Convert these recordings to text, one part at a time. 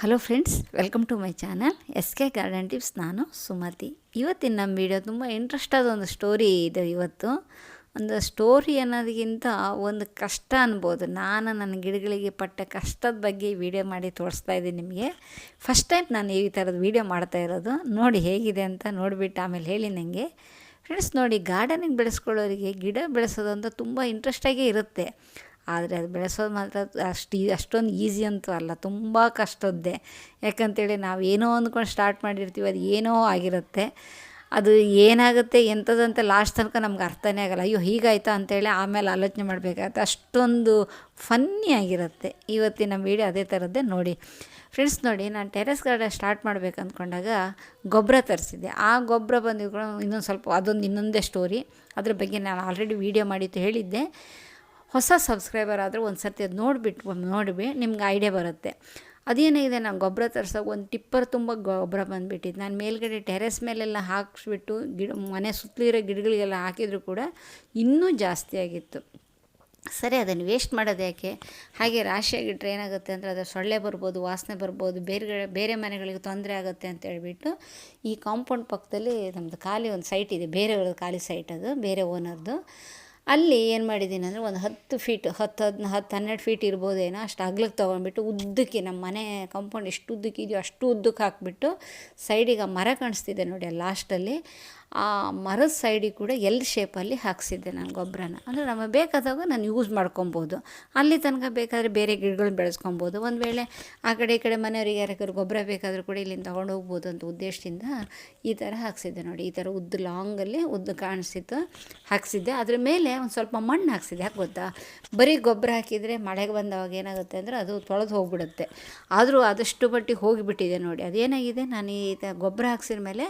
Hello friends welcome to my channel S K garden tips ನಾನು ಸುಮತಿ. ಇವತ್ತಿನ ನಮ್ಮ video ತುಂಬ ಇಂಟ್ರೆಸ್ಟ್ ಆದ ಒಂದು ಸ್ಟೋರಿ ಇದೆ ಇವತ್ತು. ಒಂದು ಸ್ಟೋರಿ ಅನ್ನೋದಕ್ಕಿಂತ ಒಂದು ಕಷ್ಟ ಅನ್ಬೋದು. ನಾನು ನನ್ನ ಗಿಡಗಳಿಗೆ ಪಟ್ಟ ಕಷ್ಟದ ಬಗ್ಗೆ ವಿಡಿಯೋ ಮಾಡಿ ತೋರಿಸ್ತಾ ಇದ್ದೀನಿ ನಿಮಗೆ. ಫಸ್ಟ್ ಟೈಮ್ ನಾನು ಈ ಥರದ ವಿಡಿಯೋ ಮಾಡ್ತಾ ಇರೋದು. ನೋಡಿ ಹೇಗಿದೆ ಅಂತ ನೋಡಿಬಿಟ್ಟು ಆಮೇಲೆ ಹೇಳಿ ನನಗೆ ಫ್ರೆಂಡ್ಸ್ ನೋಡಿ ಗಾರ್ಡನಿಂಗ್ ಬೆಳೆಸ್ಕೊಳ್ಳೋರಿಗೆ ಗಿಡ ಬೆಳೆಸೋದು ಅಂತ ತುಂಬ ಇಂಟ್ರೆಸ್ಟಾಗೇ ಇರುತ್ತೆ. ಆದರೆ ಅದು ಬೆಳೆಸೋದು ಮಾತ್ರ ಅಷ್ಟು ಅಷ್ಟೊಂದು ಈಸಿ ಅಂತೂ ಅಲ್ಲ, ತುಂಬ ಕಷ್ಟದ್ದೇ. ಯಾಕಂತೇಳಿ ನಾವು ಏನೋ ಅಂದ್ಕೊಂಡು ಸ್ಟಾರ್ಟ್ ಮಾಡಿರ್ತೀವಿ, ಅದು ಏನೋ ಆಗಿರುತ್ತೆ. ಅದು ಏನಾಗುತ್ತೆ ಎಂಥದ್ದಂತ ಲಾಸ್ಟ್ ತನಕ ನಮ್ಗೆ ಅರ್ಥನೇ ಆಗಲ್ಲ. ಅಯ್ಯೋ, ಹೀಗಾಯ್ತಾ ಅಂತೇಳಿ ಆಮೇಲೆ ಆಲೋಚನೆ ಮಾಡಬೇಕಾಗತ್ತೆ. ಅಷ್ಟೊಂದು ಫನ್ನಿ ಆಗಿರುತ್ತೆ. ಇವತ್ತಿನ ವೀಡಿಯೋ ಅದೇ ಥರದ್ದೇ ನೋಡಿ. ಫ್ರೆಂಡ್ಸ್ ನೋಡಿ, ನಾನು ಟೆರೆಸ್ ಗಾರ್ಡನ್ ಸ್ಟಾರ್ಟ್ ಮಾಡಬೇಕು ಅಂದ್ಕೊಂಡಾಗ ಗೊಬ್ಬರ ತರಿಸಿದ್ದೆ. ಆ ಗೊಬ್ಬರ ಬಂದಿದ್ದು ಇನ್ನೊಂದು ಸ್ವಲ್ಪ, ಅದೊಂದು ಇನ್ನೊಂದೇ ಸ್ಟೋರಿ ಅದ್ರ ಬಗ್ಗೆ ನಾನು ಆಲ್ರೆಡಿ ವೀಡಿಯೋ ಮಾಡಿದ್ದು ಹೇಳಿದ್ದೆ. ಹೊಸ ಸಬ್ಸ್ಕ್ರೈಬರ್ ಆದರೆ ಒಂದು ಸರ್ತಿ ಅದು ನೋಡಿಬಿಟ್ಟು ನೋಡಿಬಿ ನಿಮ್ಗೆ ಐಡಿಯಾ ಬರುತ್ತೆ. ಅದೇನಾಗಿದೆ ನಾನು ಗೊಬ್ಬರ ತರ್ಸೋಕೆ ಒಂದು ಟಿಪ್ಪರ್ ತುಂಬ ಗೊಬ್ಬರ ಬಂದುಬಿಟ್ಟಿದ್ದು ನಾನು ಮೇಲ್ಗಡೆ ಟೆರೆಸ್ ಮೇಲೆಲ್ಲ ಹಾಕಿಸ್ಬಿಟ್ಟು ಗಿಡ ಮನೆ ಸುತ್ತಲಿರೋ ಗಿಡಗಳಿಗೆಲ್ಲ ಹಾಕಿದರೂ ಕೂಡ ಇನ್ನೂ ಜಾಸ್ತಿ ಆಗಿತ್ತು. ಸರಿ ಅದನ್ನು ವೇಸ್ಟ್ ಮಾಡೋದು ಯಾಕೆ? ಹಾಗೆ ರಾಶಿಯಾಗಿಟ್ಟರೆ ಏನಾಗುತ್ತೆ ಅಂದರೆ ಅದರ ಸೊಳ್ಳೆ ಬರ್ಬೋದು, ವಾಸನೆ ಬರ್ಬೋದು ಬೇರೆ ಬೇರೆ ಮನೆಗಳಿಗೆ ತೊಂದರೆ ಆಗುತ್ತೆ ಅಂತ ಹೇಳ್ಬಿಟ್ಟು ಈ ಕಾಂಪೌಂಡ್ ಪಕ್ಕದಲ್ಲಿ ನಮ್ಮದು ಖಾಲಿ ಒಂದು ಸೈಟ್ ಇದೆ. ಬೇರೆಯವ್ರದ್ದು ಖಾಲಿ ಸೈಟ್ ಅದು, ಬೇರೆ ಓನರ್ದು ಅಲ್ಲಿ ಏನು ಮಾಡಿದ್ದೀನಿ ಅಂದರೆ ಒಂದು ಹತ್ತು ಫೀಟ್ ಹತ್ತು ಹದಿನ ಹತ್ತು ಹನ್ನೆರಡು ಫೀಟ್ ಇರ್ಬೋದೇನೋ ಅಷ್ಟು ಅಗ್ಲಕ್ಕೆ ತೊಗೊಂಡ್ಬಿಟ್ಟು ಉದ್ದಕ್ಕೆ ನಮ್ಮ ಮನೆ ಕಾಂಪೌಂಡ್ ಎಷ್ಟು ಉದ್ದಕ್ಕೆ ಇದೆಯೋ ಅಷ್ಟು ಉದ್ದಕ್ಕೆ ಹಾಕಿಬಿಟ್ಟು ಸೈಡಿಗೆ ಆ ಮರ ಕಾಣಿಸ್ತಿದೆ ನೋಡಿ ಲಾಸ್ಟಲ್ಲಿ ಆ ಮರದ ಸೈಡಿಗೆ ಕೂಡ ಎಲ್ ಶೇಪಲ್ಲಿ ಹಾಕ್ಸಿದ್ದೆ ನಾನು ಗೊಬ್ಬರನ. ಅಂದರೆ ನಮಗೆ ಬೇಕಾದಾಗ ನಾನು ಯೂಸ್ ಮಾಡ್ಕೊಬೋದು. ಅಲ್ಲಿ ತನಕ ಬೇಕಾದರೆ ಬೇರೆ ಗಿಡಗಳನ್ನ ಬೆಳೆಸ್ಕೊಬೋದು. ಒಂದು ವೇಳೆ ಆ ಕಡೆ ಈ ಕಡೆ ಮನೆಯವ್ರಿಗೆ ಯಾರಾದ್ರೂ ಗೊಬ್ಬರ ಬೇಕಾದರೂ ಕೂಡ ಇಲ್ಲಿಂದ ತೊಗೊಂಡು ಹೋಗ್ಬೋದು ಅಂತ ಉದ್ದೇಶದಿಂದ ಈ ಥರ ಹಾಕ್ಸಿದ್ದೆ ನೋಡಿ. ಈ ಥರ ಉದ್ದ ಲಾಂಗಲ್ಲಿ ಉದ್ದ ಕಾಣಿಸಿತ್ತು, ಹಾಕ್ಸಿದ್ದೆ. ಅದ್ರ ಮೇಲೆ ಒಂದು ಸ್ವಲ್ಪ ಮಣ್ಣು ಹಾಕ್ಸಿದ್ದೆ. ಯಾಕೆ ಗೊತ್ತಾ? ಬರೀ ಗೊಬ್ಬರ ಹಾಕಿದರೆ ಮಳೆಗೆ ಬಂದವಾಗ ಏನಾಗುತ್ತೆ ಅಂದರೆ ಅದು ತೊಳೆದು ಹೋಗ್ಬಿಡುತ್ತೆ. ಆದರೂ ಆದಷ್ಟು ಬಟ್ಟಿ ಹೋಗಿಬಿಟ್ಟಿದೆ ನೋಡಿ. ಅದೇನಾಗಿದೆ? ನಾನು ಈ ಗೊಬ್ಬರ ಹಾಕ್ಸಿದ ಮೇಲೆ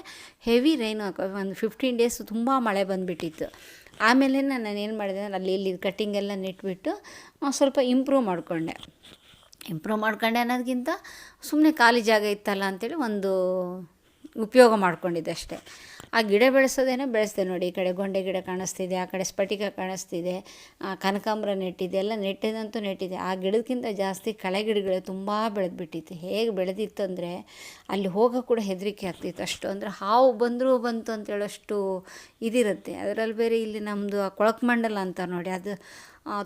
ಹೆವಿ ರೈನ್ ಒಂದು ಫಿಫ್ಟೀನ್ ಡೇಸ್ ತುಂಬ ಮಳೆ ಬಂದುಬಿಟ್ಟಿತ್ತು. ಆಮೇಲೆ ನಾನು ಏನು ಮಾಡಿದೆ, ಅಲ್ಲಿ ಇಲ್ಲಿ ಕಟ್ಟಿಂಗೆಲ್ಲ ನೆಟ್ಬಿಟ್ಟು ಸ್ವಲ್ಪ ಇಂಪ್ರೂವ್ ಮಾಡಿಕೊಂಡೆ. ಇಂಪ್ರೂವ್ ಮಾಡ್ಕೊಂಡೆ ಅನ್ನೋದಕ್ಕಿಂತ ಸುಮ್ಮನೆ ಖಾಲಿ ಜಾಗ ಇತ್ತಲ್ಲ ಅಂಥೇಳಿ ಒಂದು ಉಪಯೋಗ ಮಾಡ್ಕೊಂಡಿದ್ದೆ ಅಷ್ಟೇ. ಆ ಗಿಡ ಬೆಳೆಸೋದೇನೋ ಬೆಳೆಸ್ದೆ ನೋಡಿ. ಈ ಕಡೆ ಗೊಂಡೆ ಗಿಡ ಕಾಣಿಸ್ತಿದೆ, ಆ ಕಡೆ ಸ್ಫಟಿಕ ಕಾಣಿಸ್ತಿದೆ ಕನಕಾಂಬರ ನೆಟ್ಟಿದೆ, ಎಲ್ಲ ನೆಟ್ಟಿದಂತೂ ನೆಟ್ಟಿದೆ. ಆ ಗಿಡಕ್ಕಿಂತ ಜಾಸ್ತಿ ಕಳೆ ಗಿಡಗಳೇ ತುಂಬ ಬೆಳೆದ್ಬಿಟ್ಟಿತ್ತು. ಹೇಗೆ ಬೆಳೆದಿತ್ತು ಅಂದರೆ ಅಲ್ಲಿ ಹೋಗೋ ಕೂಡ ಹೆದರಿಕೆ ಆಗ್ತಿತ್ತು. ಅಷ್ಟು ಅಂದರೆ ಹಾವು ಬಂದರೂ ಬಂತು ಅಂತ ಹೇಳೋಷ್ಟು ಇದಿರುತ್ತೆ. ಅದರಲ್ಲಿ ಬೇರೆ ಇಲ್ಲಿ ನಮ್ಮದು ಆ ಕೊಳಕಮಂಡಲ ಅಂತ ನೋಡಿ, ಅದು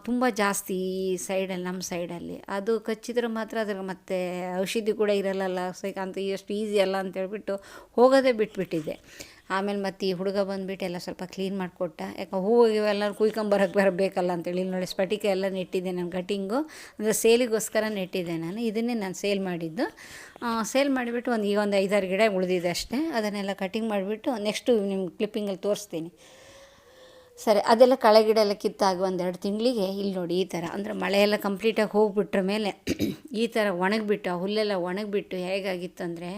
ತುಂಬ ಜಾಸ್ತಿ ಈ ಸೈಡಲ್ಲಿ, ನಮ್ಮ ಸೈಡಲ್ಲಿ. ಅದು ಕಚ್ಚಿದ್ರೆ ಮಾತ್ರ ಅದ್ರ ಮತ್ತೆ ಔಷಧಿ ಕೂಡ ಇರಲ್ಲಲ್ಲ. ಸೊ ಅಂತ ಎಷ್ಟು ಈಸಿ ಅಲ್ಲ ಅಂತ ಹೇಳ್ಬಿಟ್ಟು ಹೋಗೋದೇ ಬಿಟ್ಬಿಟ್ಟಿದ್ದೆ ಆಮೇಲೆ ಮತ್ತು ಈ ಹುಡುಗ ಬಂದುಬಿಟ್ಟು ಎಲ್ಲ ಸ್ವಲ್ಪ ಕ್ಲೀನ್ ಮಾಡಿಕೊಟ್ಟ. ಯಾಕೆ ಹೂವು ಇವೆಲ್ಲರೂ ಕುಯ್ಕೊಂಬರಕ್ಕೆ ಬರಬೇಕಲ್ಲ ಅಂತೇಳಿ. ಇಲ್ಲಿ ನೋಡಿ ಸ್ಫಟಿಕ ಎಲ್ಲ ನೆಟ್ಟಿದ್ದೆ ನಾನು ಕಟಿಂಗು ಅಂದರೆ ಸೇಲಿಗೋಸ್ಕರ ನೆಟ್ಟಿದ್ದೆ ನಾನು. ಇದನ್ನೇ ನಾನು ಸೇಲ್ ಮಾಡಿದ್ದು. ಸೇಲ್ ಮಾಡಿಬಿಟ್ಟು ಒಂದು ಈಗ ಒಂದು ಐದಾರು ಗಿಡ ಉಳಿದಿದೆ ಅಷ್ಟೇ. ಅದನ್ನೆಲ್ಲ ಕಟಿಂಗ್ ಮಾಡಿಬಿಟ್ಟು ನೆಕ್ಸ್ಟು ನಿಮ್ಮ ಕ್ಲಿಪ್ಪಿಂಗಲ್ಲಿ ತೋರಿಸ್ತೀನಿ. ಸರಿ, ಅದೆಲ್ಲ ಕಳೆಗಿಡ ಎಲ್ಲ ಕಿತ್ತಾಗ ಒಂದೆರಡು ತಿಂಗಳಿಗೆ ಇಲ್ಲಿ ನೋಡಿ ಈ ಥರ. ಅಂದರೆ ಮಳೆಯೆಲ್ಲ ಕಂಪ್ಲೀಟಾಗಿ ಹೋಗಿಬಿಟ್ರ ಮೇಲೆ ಈ ಥರ ಒಣಗಿಬಿಟ್ಟು, ಆ ಹುಲ್ಲೆಲ್ಲ ಒಣಗಿಬಿಟ್ಟು ಹೇಗಾಗಿತ್ತು ಅಂದರೆ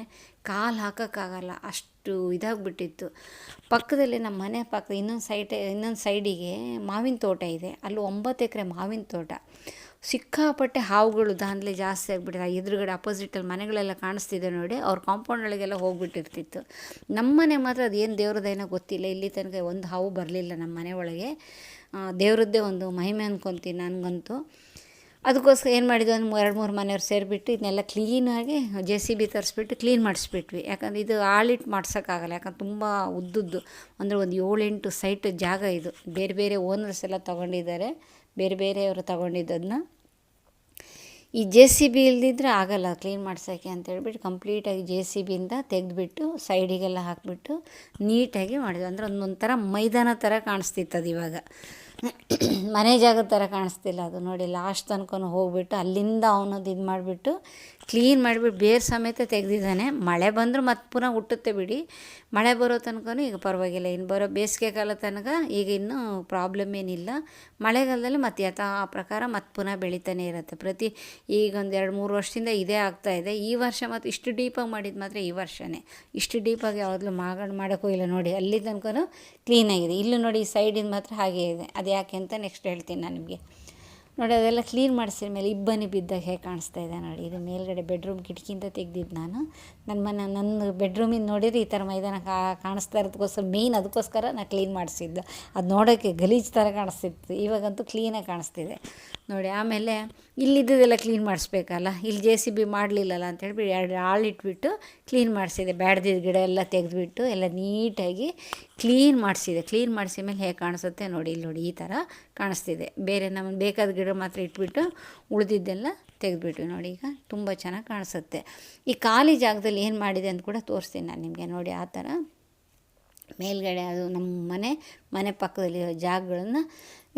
ಕಾಲು ಹಾಕೋಕ್ಕಾಗಲ್ಲ, ಅಷ್ಟು ಇದಾಗಿಬಿಟ್ಟಿತ್ತು. ಪಕ್ಕದಲ್ಲಿ ನಮ್ಮ ಮನೆ ಪಕ್ಕ ಇನ್ನೊಂದು ಸೈಟ್ ಇನ್ನೊಂದು ಸೈಡಿಗೆ ಮಾವಿನ ತೋಟ ಇದೆ. ಅಲ್ಲಿ ಒಂಬತ್ತು ಎಕರೆ ಮಾವಿನ ತೋಟ. ಸಿಕ್ಕಾಪಟ್ಟೆ ಹಾವುಗಳು ದಾಂಧಲೆ ಜಾಸ್ತಿ ಆಗಿಬಿಟ್ಟಿದೆ. ಎದುರುಗಡೆ ಅಪೋಸಿಟಲ್ಲಿ ಮನೆಗಳೆಲ್ಲ ಕಾಣಿಸ್ತಿದೆ ನೋಡಿ. ಅವ್ರ ಕಾಂಪೌಂಡ್ ಒಳಗೆಲ್ಲ ಹೋಗ್ಬಿಟ್ಟಿರ್ತಿತ್ತು. ನಮ್ಮ ಮನೆ ಮಾತ್ರ ಅದೇನು ದೇವ್ರದ್ದೇನೋ ಗೊತ್ತಿಲ್ಲ. ಇಲ್ಲಿ ತನಕ ಒಂದು ಹಾವು ಬರಲಿಲ್ಲ ನಮ್ಮ ಮನೆ ಒಳಗೆ. ದೇವ್ರದ್ದೇ ಒಂದು ಮಹಿಮೆ ಅಂದ್ಕೊತೀನಿ ನನಗಂತೂ. ಅದಕ್ಕೋಸ್ಕರ ಏನು ಮಾಡಿದ್ವಿ? ಒಂದು ಎರಡು ಮೂರು ಮನೆಯವ್ರು ಸೇರಿಬಿಟ್ಟು ಇದನ್ನೆಲ್ಲ ಕ್ಲೀನಾಗಿ ಜೆ ಸಿ ಬಿ ತರಿಸ್ಬಿಟ್ಟು ಕ್ಲೀನ್ ಮಾಡಿಸ್ಬಿಟ್ವಿ. ಯಾಕಂದ್ರೆ ಇದು ಆಳಿಟ್ಟು ಮಾಡ್ಸೋಕ್ಕಾಗಲ್ಲ. ಯಾಕಂದ್ರೆ ತುಂಬ ಉದ್ದುದ್ದು. ಅಂದರೆ ಒಂದು ಏಳೆಂಟು ಸೈಟ್ ಜಾಗ ಇದು. ಬೇರೆ ಬೇರೆ ಓನರ್ಸ್ ಎಲ್ಲ ತೊಗೊಂಡಿದ್ದಾರೆ. ಬೇರೆ ಬೇರೆಯವರು ತೊಗೊಂಡಿದ್ದದನ್ನ ಈ ಜೆ ಸಿ ಬಿ ಇಲ್ದಿದ್ರೆ ಆಗಲ್ಲ, ಕ್ಲೀನ್ ಮಾಡ್ಸೋಕ್ಕೆ ಅಂತ ಹೇಳ್ಬಿಟ್ಟು ಕಂಪ್ಲೀಟಾಗಿ ಜೆ ಸಿ ಬಿಯಿಂದ ತೆಗೆದುಬಿಟ್ಟು ಸೈಡಿಗೆಲ್ಲ ಹಾಕಿಬಿಟ್ಟು ನೀಟಾಗಿ ಮಾಡಿದ್ವಿ. ಅಂದರೆ ಒಂದೊಂಥರ ಮೈದಾನ ಥರ ಕಾಣಿಸ್ತಿತ್ತು ಅದು ಇವಾಗ. ಮನೆ ಜಾಗದ ಥರ ಕಾಣಿಸ್ತಿಲ್ಲ ಅದು ನೋಡಿ, ಲಾಸ್ಟ್ ತನಕ ಹೋಗ್ಬಿಟ್ಟು ಅಲ್ಲಿಂದ ಅವನದು ಇದು ಮಾಡಿಬಿಟ್ಟು ಕ್ಲೀನ್ ಮಾಡಿಬಿಟ್ಟು ಬೇರೆ ಸಮೇತ ತೆಗೆದಿದ್ದಾನೆ. ಮಳೆ ಬಂದರೂ ಮತ್ತೆ ಪುನಃ ಹುಟ್ಟುತ್ತೆ ಬಿಡಿ. ಮಳೆ ಬರೋ ತನಕ ಈಗ ಪರವಾಗಿಲ್ಲ. ಇನ್ನು ಬರೋ ಬೇಸಿಗೆ ಕಾಲ ತನಕ ಈಗ ಇನ್ನೂ ಪ್ರಾಬ್ಲಮ್ ಏನಿಲ್ಲ. ಮಳೆಗಾಲದಲ್ಲಿ ಮತ್ತೆ ಯಥಾ ಪ್ರಕಾರ ಮತ್ತೆ ಪುನಃ ಬೆಳೀತಾನೆ ಇರುತ್ತೆ. ಪ್ರತಿ ಈಗ ಒಂದು ಎರಡು ಮೂರು ವರ್ಷದಿಂದ ಇದೇ ಇದೆ. ಈ ವರ್ಷ ಮತ್ತು ಇಷ್ಟು ಡೀಪಾಗಿ ಮಾಡಿದ್ದು ಮಾತ್ರ ಈ ವರ್ಷವೇ ಇಷ್ಟು ಡೀಪಾಗಿ ಯಾವಾಗಲೂ ಮಾಡೋಕ್ಕೂ ಇಲ್ಲ ನೋಡಿ. ಅಲ್ಲಿ ತನಕ ಕ್ಲೀನಾಗಿದೆ ಇಲ್ಲೂ ನೋಡಿ ಈ ಸೈಡಿಂದ ಮಾತ್ರ ಹಾಗೇ ಇದೆ. ಅದು ಯಾಕೆ ಅಂತ ನೆಕ್ಸ್ಟ್ ಹೇಳ್ತೀನಿ ನಾನು ನಿಮಗೆ. ನೋಡಿ, ಅದೆಲ್ಲ ಕ್ಲೀನ್ ಮಾಡಿಸಿದ ಮೇಲೆ ಇಬ್ಬನಿ ಬಿದ್ದಾಗ ಹೇಗೆ ಕಾಣಿಸ್ತಾ ಇದೆ ನೋಡಿ. ಇದು ಮೇಲ್ಗಡೆ ಬೆಡ್ರೂಮ್ ಕಿಟಕಿಯಿಂದ ತೆಗ್ದಿದ್ದು ನಾನು. ನನ್ನ ಮನೆ, ನನ್ನ ಬೆಡ್ರೂಮಿಂದ ನೋಡಿದ್ರೆ ಈ ಥರ ಮೈದಾನ ಕಾಣಿಸ್ತಾ ಇರೋದಕ್ಕೋಸ್ಕರ ಮೇಯ್ನ್ ಅದಕ್ಕೋಸ್ಕರ ನಾನು ಕ್ಲೀನ್ ಮಾಡಿಸಿದ್ದು. ಅದು ನೋಡೋಕ್ಕೆ ಗಲೀಜು ಥರ ಕಾಣಿಸ್ತಿತ್ತು. ಇವಾಗಂತೂ ಕ್ಲೀನಾಗಿ ಕಾಣಿಸ್ತಿದೆ. ನೋಡಿ, ಆಮೇಲೆ ಇಲ್ಲಿದ್ದದೆಲ್ಲ ಕ್ಲೀನ್ ಮಾಡಿಸ್ಬೇಕಲ್ಲ? ಇಲ್ಲಿ ಜೆ ಸಿ ಬಿ ಮಾಡಲಿಲ್ಲಲ್ಲ ಅಂತೇಳಿ ಎರಡು ಆಳು ಇಟ್ಬಿಟ್ಟು ಕ್ಲೀನ್ ಮಾಡಿಸಿದೆ. ಬ್ಯಾಡ್ದಿದ್ದ ಗಿಡ ಎಲ್ಲ ತೆಗೆದುಬಿಟ್ಟು ಎಲ್ಲ ನೀಟಾಗಿ ಕ್ಲೀನ್ ಮಾಡಿಸಿದೆ. ಕ್ಲೀನ್ ಮಾಡಿಸಿದ ಮೇಲೆ ಹೇಗೆ ಕಾಣಿಸುತ್ತೆ ನೋಡಿ, ಇಲ್ಲಿ ನೋಡಿ ಈ ಥರ ಕಾಣಿಸ್ತಿದೆ. ಬೇರೆ ನಮಗೆ ಬೇಕಾದ ಗಿಡ ಮಾತ್ರ ಇಟ್ಬಿಟ್ಟು ಉಳಿದಿದ್ದೆಲ್ಲ ತೆಗೆದುಬಿಟ್ಟು ನೋಡಿ ಈಗ ತುಂಬ ಚೆನ್ನಾಗಿ ಕಾಣಿಸುತ್ತೆ. ಈ ಖಾಲಿ ಜಾಗದಲ್ಲಿ ಏನು ಮಾಡಿದೆ ಅಂತ ಕೂಡ ತೋರಿಸ್ತೀನಿ ನಾನು ನಿಮಗೆ ನೋಡಿ ಆ ಥರ. ಮೇಲ್ಗಡೆ ಅದು ನಮ್ಮ ಮನೆ ಮನೆ ಪಕ್ಕದಲ್ಲಿರೋ ಜಾಗಗಳನ್ನು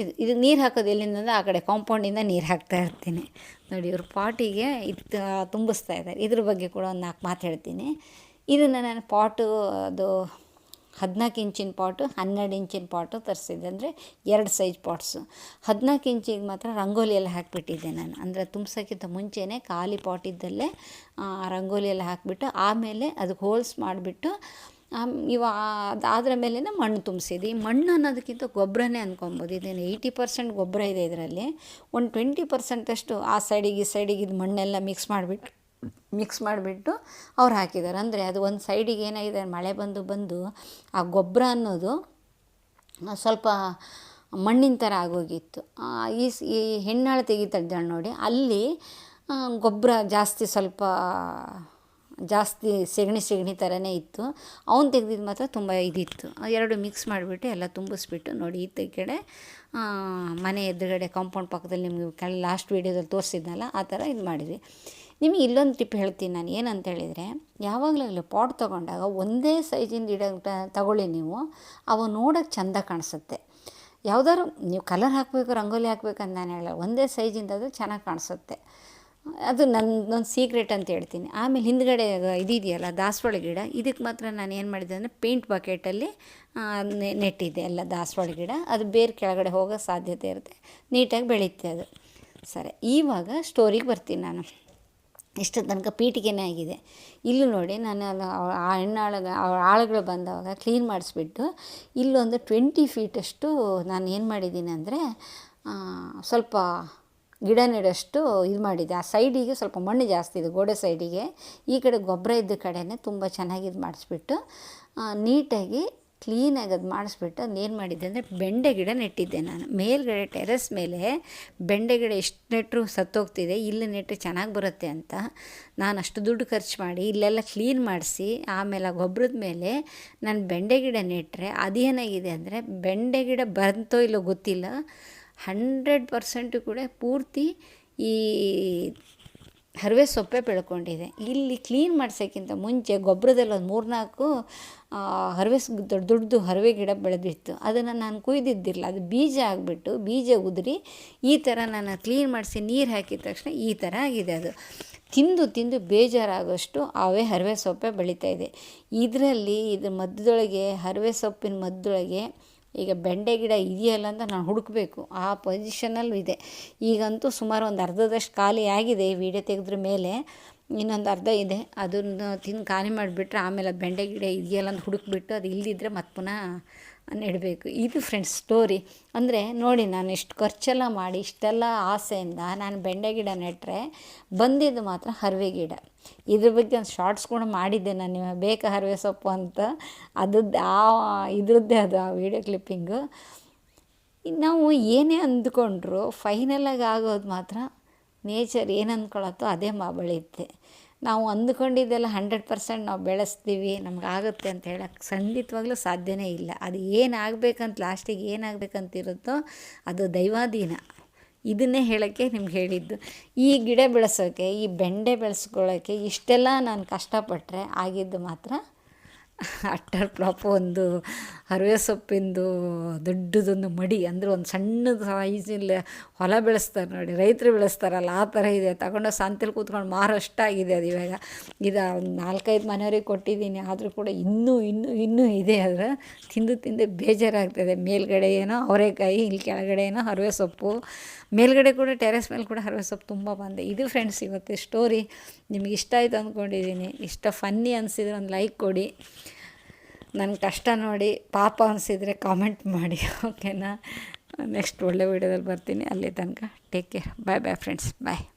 ಇದು ಇದು ನೀರು ಹಾಕೋದು ಎಲ್ಲಿಂದ ಆ ಕಡೆ ಕಾಂಪೌಂಡಿಂದ ನೀರು ಹಾಕ್ತಾ ಇರ್ತೀನಿ. ನೋಡಿ ಇವ್ರ ಪಾಟಿಗೆ ಇದು ತುಂಬಿಸ್ತಾ ಇದ್ದಾರೆ. ಇದ್ರ ಬಗ್ಗೆ ಕೂಡ ಒಂದು ನಾಲ್ಕು ಮಾತು ಹೇಳ್ತೀನಿ. ಇದನ್ನು ನಾನು ಪಾಟು, ಅದು ಹದಿನಾಲ್ಕು ಇಂಚಿನ ಪಾಟು, ಹನ್ನೆರಡು ಇಂಚಿನ ಪಾಟು ತರಿಸಿದ್ದೆ. ಅಂದರೆ ಎರಡು ಸೈಜ್ ಪಾಟ್ಸು. ಹದಿನಾಲ್ಕು ಇಂಚಿಗೆ ಮಾತ್ರ ರಂಗೋಲಿಯಲ್ಲಿ ಹಾಕಿಬಿಟ್ಟಿದ್ದೆ ನಾನು. ಅಂದರೆ ತುಂಬಿಸೋಕ್ಕಿಂತ ಮುಂಚೆನೇ ಖಾಲಿ ಪಾಟ್ ಇದ್ದಲ್ಲೇ ರಂಗೋಲಿ ಎಲ್ಲ ಹಾಕಿಬಿಟ್ಟು ಆಮೇಲೆ ಅದಕ್ಕೆ ಹೋಲ್ಸ್ ಮಾಡಿಬಿಟ್ಟು ಇವ, ಅದಾದ್ರ ಮೇಲೆ ಮಣ್ಣು ತುಂಬಿಸಿದ್ದು. ಈ ಮಣ್ಣು ಅನ್ನೋದಕ್ಕಿಂತ ಗೊಬ್ಬರನೇ ಅಂದ್ಕೊಬೋದು ಇದೇನು ಏಯ್ಟಿ ಪರ್ಸೆಂಟ್ ಗೊಬ್ಬರ ಇದೆ ಇದರಲ್ಲಿ. ಒಂದು ಟ್ವೆಂಟಿ ಪರ್ಸೆಂಟಷ್ಟು ಆ ಸೈಡಿಗೆ ಈ ಸೈಡಿಗೆ ಇದು ಮಣ್ಣೆಲ್ಲ ಮಿಕ್ಸ್ ಮಾಡಿಬಿಟ್ಟು ಮಿಕ್ಸ್ ಮಾಡಿಬಿಟ್ಟು ಅವ್ರು ಹಾಕಿದ್ದಾರೆ ಅಂದರೆ ಅದು ಒಂದು ಸೈಡಿಗೆ ಏನಾಗಿದೆ, ಮಳೆ ಬಂದು ಬಂದು ಆ ಗೊಬ್ಬರ ಅನ್ನೋದು ಸ್ವಲ್ಪ ಮಣ್ಣಿನ ಥರ ಆಗೋಗಿತ್ತು. ಈ ಈ ಹೆಣ್ಣಾಳು ತೆಗಿತಾ ನೋಡಿ, ಅಲ್ಲಿ ಗೊಬ್ಬರ ಜಾಸ್ತಿ ಸ್ವಲ್ಪ, ಜಾಸ್ತಿ ಸೆಗಣಿ ಸೆಗಣಿ ಥರನೇ ಇತ್ತು. ಅವ್ನು ತೆಗೆದಿದ್ದು ಮಾತ್ರ ತುಂಬ ಇದಿತ್ತು. ಎರಡು ಮಿಕ್ಸ್ ಮಾಡಿಬಿಟ್ಟು ಎಲ್ಲ ತುಂಬಿಸ್ಬಿಟ್ಟು ನೋಡಿ, ಈ ಕಡೆ ಮನೆ ಎದುರುಗಡೆ ಕಾಂಪೌಂಡ್ ಪಕ್ಕದಲ್ಲಿ ನಿಮಗೆ ಲಾಸ್ಟ್ ವೀಡಿಯೋದಲ್ಲಿ ತೋರಿಸಿದ್ನಲ್ಲ, ಆ ಥರ ಇದು ಮಾಡಿದ್ವಿ. ನಿಮಗೆ ಇಲ್ಲೊಂದು ಟಿಪ್ ಹೇಳ್ತೀನಿ ನಾನು. ಏನಂತ ಹೇಳಿದರೆ ಯಾವಾಗಲೂ ಪಾಟ್ ತೊಗೊಂಡಾಗ ಒಂದೇ ಸೈಜಿಂದ ಗಿಡ ತಗೊಳ್ಳಿ ನೀವು. ಅವು ನೋಡೋಕ್ಕೆ ಚೆಂದ ಕಾಣಿಸುತ್ತೆ. ಯಾವ್ದಾದ್ರು ನೀವು ಕಲರ್ ಹಾಕಬೇಕು, ರಂಗೋಲಿ ಹಾಕ್ಬೇಕಂತ ನಾನು ಹೇಳಲ್ಲ. ಒಂದೇ ಸೈಜಿಂದ ಅದು ಚೆನ್ನಾಗಿ ಕಾಣಿಸುತ್ತೆ. ಅದು ನನ್ನೊಂದು ಸೀಕ್ರೆಟ್ ಅಂತ ಹೇಳ್ತೀನಿ. ಆಮೇಲೆ ಹಿಂದ್ಗಡೆ ಇದಿದೆಯಲ್ಲ, ದಾಸವಾಳ ಗಿಡ. ಇದಕ್ಕೆ ಮಾತ್ರ ನಾನು ಏನು ಮಾಡಿದೆ ಅಂದರೆ ಪೇಂಟ್ ಬಕೆಟಲ್ಲಿ ನೆಟ್ಟಿದ್ದೆ ಎಲ್ಲ ದಾಸವಾಳ ಗಿಡ. ಅದು ಬೇರೆ ಕೆಳಗಡೆ ಹೋಗೋ ಸಾಧ್ಯತೆ ಇರುತ್ತೆ. ನೀಟಾಗಿ ಬೆಳೀತೆ ಅದು. ಸರಿ, ಇವಾಗ ಸ್ಟೋರಿಗೆ ಬರ್ತೀನಿ ನಾನು. ಇಷ್ಟು ತನಕ ಪೀಟಿಗೆನೇ ಆಗಿದೆ. ಇಲ್ಲೂ ನೋಡಿ ನಾನು ಆ ಹೆಣ್ಣಾಳ ಆಳುಗಳು ಬಂದವಾಗ ಕ್ಲೀನ್ ಮಾಡಿಸ್ಬಿಟ್ಟು ಇಲ್ಲೊಂದು ಟ್ವೆಂಟಿ ಫೀಟಷ್ಟು ನಾನು ಏನು ಮಾಡಿದ್ದೀನಿ ಅಂದರೆ ಸ್ವಲ್ಪ ಗಿಡ ನೆಡೋಷ್ಟು ಇದು ಮಾಡಿದೆ. ಆ ಸೈಡಿಗೆ ಸ್ವಲ್ಪ ಮಣ್ಣು ಜಾಸ್ತಿ ಇದೆ, ಗೋಡೆ ಸೈಡಿಗೆ. ಈ ಕಡೆ ಗೊಬ್ಬರ ಇದ್ದ ಕಡೆಯೇ ತುಂಬ ಚೆನ್ನಾಗಿ ಇದು ಮಾಡಿಸ್ಬಿಟ್ಟು ನೀಟಾಗಿ ಕ್ಲೀನಾಗಿ ಅದು ಮಾಡಿಸ್ಬಿಟ್ಟು ಏನು ಮಾಡಿದ್ದೆ ಅಂದರೆ ಬೆಂಡೆ ಗಿಡ ನೆಟ್ಟಿದ್ದೆ ನಾನು. ಮೇಲ್ಗಡೆ ಟೆರೆಸ್ ಮೇಲೆ ಬೆಂಡೆ ಗಿಡ ಎಷ್ಟು ನೆಟ್ಟರು ಸತ್ತೋಗ್ತಿದೆ, ಇಲ್ಲಿ ನೆಟ್ಟರೆ ಚೆನ್ನಾಗಿ ಬರುತ್ತೆ ಅಂತ ನಾನು ಅಷ್ಟು ದುಡ್ಡು ಖರ್ಚು ಮಾಡಿ ಇಲ್ಲೆಲ್ಲ ಕ್ಲೀನ್ ಮಾಡಿಸಿ ಆಮೇಲೆ ಗೊಬ್ಬರದ ಮೇಲೆ ನಾನು ಬೆಂಡೆ ಗಿಡ ನೆಟ್ಟರೆ ಅದೇನಾಗಿದೆ ಅಂದರೆ ಬೆಂಡೆ ಗಿಡ ಬಂತೋ ಇಲ್ಲೋ ಗೊತ್ತಿಲ್ಲ ಹಂಡ್ರೆಡ್ ಪರ್ಸೆಂಟು ಕೂಡ ಪೂರ್ತಿ ಈ ಹರವೆ ಸೊಪ್ಪೆ ಬೆಳ್ಕೊಂಡಿದೆ. ಇಲ್ಲಿ ಕ್ಲೀನ್ ಮಾಡ್ಸೋಕ್ಕಿಂತ ಮುಂಚೆ ಗೊಬ್ಬರದಲ್ಲಿ ಒಂದು ಮೂರ್ನಾಲ್ಕು ಹರವೆ ದೊಡ್ಡ, ದೊಡ್ಡದು ಹರವೆ ಗಿಡ ಬೆಳೆದಿತ್ತು. ಅದನ್ನು ನಾನು ಕುಯ್ದಿದ್ದಿಲ್ಲ ಅದು ಬೀಜ ಆಗಿಬಿಟ್ಟು ಬೀಜ ಉದುರಿ ಈ ಥರ ನಾನು ಕ್ಲೀನ್ ಮಾಡಿಸಿ ನೀರು ಹಾಕಿದ ತಕ್ಷಣ ಈ ಥರ ಆಗಿದೆ ಅದು. ತಿಂದು ತಿಂದು ಬೇಜಾರಾಗೋಷ್ಟು ಅವೇ ಹರಿವೆ ಸೊಪ್ಪೆ ಬೆಳೀತಾ ಇದೆ. ಇದರಲ್ಲಿ ಇದ್ರ ಮಧ್ಯದೊಳಗೆ ಹರಿವೆ ಸೊಪ್ಪಿನ ಮಧ್ಯದೊಳಗೆ ಈಗ ಬೆಂಡೆ ಗಿಡ ಇದೆಯಲ್ಲ ಅಂತ ನಾನು ಹುಡುಕಬೇಕು. ಆ ಪೊಸಿಷನಲ್ಲೂ ಇದೆ. ಈಗಂತೂ ಸುಮಾರು ಒಂದು ಅರ್ಧದಷ್ಟು ಖಾಲಿ ಆಗಿದೆ ವಿಡಿಯೋ ತೆಗೆದ್ರ ಮೇಲೆ. ಇನ್ನೊಂದು ಅರ್ಧ ಇದೆ. ಅದನ್ನು ತಿಂದು ಖಾಲಿ ಮಾಡಿಬಿಟ್ರೆ ಆಮೇಲೆ ಅದು ಬೆಂಡೆ ಗಿಡ ಇದೆಯಲ್ಲ ಅಂತ ಹುಡುಕ್ಬಿಟ್ಟು ಅದು ಇಲ್ಲದಿದ್ದರೆ ಮತ್ತೆ ಪುನಃ ನೆಡಬೇಕು. ಇದು ಫ್ರೆಂಡ್ಸ್ ಸ್ಟೋರಿ ಅಂದರೆ ನೋಡಿ ನಾನು ಇಷ್ಟು ಖರ್ಚೆಲ್ಲ ಮಾಡಿ ಇಷ್ಟೆಲ್ಲ ಆಸೆಯಿಂದ ನಾನು ಬೆಂಡೆ ಗಿಡ ನೆಟ್ಟರೆ ಬಂದಿದ್ದು ಮಾತ್ರ ಹರಿವೆ ಗಿಡ. ಇದ್ರ ಬಗ್ಗೆ ಒಂದು ಶಾರ್ಟ್ಸ್ ಕೂಡ ಮಾಡಿದ್ದೆ ನಾನು ಬೇಕಾ ಹರಿವೆ ಸೊಪ್ಪು ಅಂತ. ಅದ್ರದ್ದು ಆ, ಇದ್ರದ್ದೇ ಅದು ಆ ವೀಡಿಯೋ ಕ್ಲಿಪ್ಪಿಂಗು ನಾವು ಏನೇ ಅಂದ್ಕೊಂಡ್ರು ಫೈನಲಾಗಿ ಆಗೋದು ಮಾತ್ರ ನೇಚರ್ ಏನು ಅಂದ್ಕೊಳತ್ತೋ ಅದೇ ಮಾ ಬೆಳೆಯುತ್ತೆ ನಾವು ಅಂದ್ಕೊಂಡಿದ್ದೆಲ್ಲ ಹಂಡ್ರೆಡ್ ಪರ್ಸೆಂಟ್ ನಾವು ಬೆಳೆಸ್ತೀವಿ, ನಮ್ಗೆ ಆಗುತ್ತೆ ಅಂತ ಹೇಳಕ್ಕೆ ಖಂಡಿತವಾಗ್ಲೂ ಸಾಧ್ಯವೇ ಇಲ್ಲ. ಅದು ಏನಾಗಬೇಕಂತ ಲಾಸ್ಟಿಗೆ ಏನಾಗಬೇಕಂತಿರುತ್ತೋ ಅದು ದೈವಾಧೀನ. ಇದನ್ನೇ ಹೇಳೋಕ್ಕೆ ನಿಮ್ಗೆ ಹೇಳಿದ್ದು. ಈ ಗಿಡ ಬೆಳೆಸೋಕ್ಕೆ ಈ ಬೆಂಡೆ ಬೆಳೆಸ್ಕೊಳ್ಳೋಕ್ಕೆ ಇಷ್ಟೆಲ್ಲ ನಾನು ಕಷ್ಟಪಟ್ಟರೆ ಆಗಿದ್ದು ಮಾತ್ರ ಅಟ್ಟರ್ ಫ್ಲಾಪ್ ಒಂದು ಹರಿವೆ ಸೊಪ್ಪಿಂದು ದೊಡ್ಡದೊಂದು ಮಡಿ, ಅಂದರೆ ಒಂದು ಸಣ್ಣದು ಸೈಜಿಲ್ಲ ಹೊಲ ಬೆಳೆಸ್ತಾರೆ ನೋಡಿ, ರೈತರು ಬೆಳೆಸ್ತಾರಲ್ಲ, ಆ ಥರ ಇದೆ. ತಗೊಂಡು ಸಂತೆಲಿ ಕೂತ್ಕೊಂಡು ಮಾರೋಷ್ಟಾಗಿದೆ ಅದು ಇವಾಗ. ಇದು ನಾಲ್ಕೈದು ಮನೆಯವ್ರಿಗೆ ಕೊಟ್ಟಿದ್ದೀನಿ, ಆದರೂ ಕೂಡ ಇನ್ನೂ ಇನ್ನೂ ಇನ್ನೂ ಇದೆ ಅದರ. ತಿಂದು ತಿಂದು ಬೇಜಾರಾಗ್ತದೆ. ಮೇಲ್ಗಡೆ ಏನೋ ಅವರೆಕಾಯಿ, ಇಲ್ಲಿ ಕೆಳಗಡೆ ಏನೋ ಹರಿವೆ ಸೊಪ್ಪು. ಮೇಲ್ಗಡೆ ಕೂಡ, ಟೆರೆಸ್ ಮೇಲೆ ಕೂಡ ಹರಿವೆ ಸೊಪ್ಪು ತುಂಬ ಬಂದೆ. ಇದು ಫ್ರೆಂಡ್ಸ್ ಇವತ್ತು ಸ್ಟೋರಿ ನಿಮ್ಗೆ ಇಷ್ಟ ಆಯಿತು ಅಂದ್ಕೊಂಡಿದ್ದೀನಿ. ಇಷ್ಟ ಫನ್ನಿ ಅನಿಸಿದ್ರೆ ಒಂದು ಲೈಕ್ ಕೊಡಿ. ನನ್ನ ಕಷ್ಟ ನೋಡಿ ಪಾಪ ಅನಿಸಿದರೆ ಕಾಮೆಂಟ್ ಮಾಡಿ ಓಕೆನಾ ನೆಕ್ಸ್ಟ್ ಒಳ್ಳೆ ವೀಡಿಯೋದಲ್ಲಿ ಬರ್ತೀನಿ. ಅಲ್ಲಿ ತನಕ take care bye bye friends bye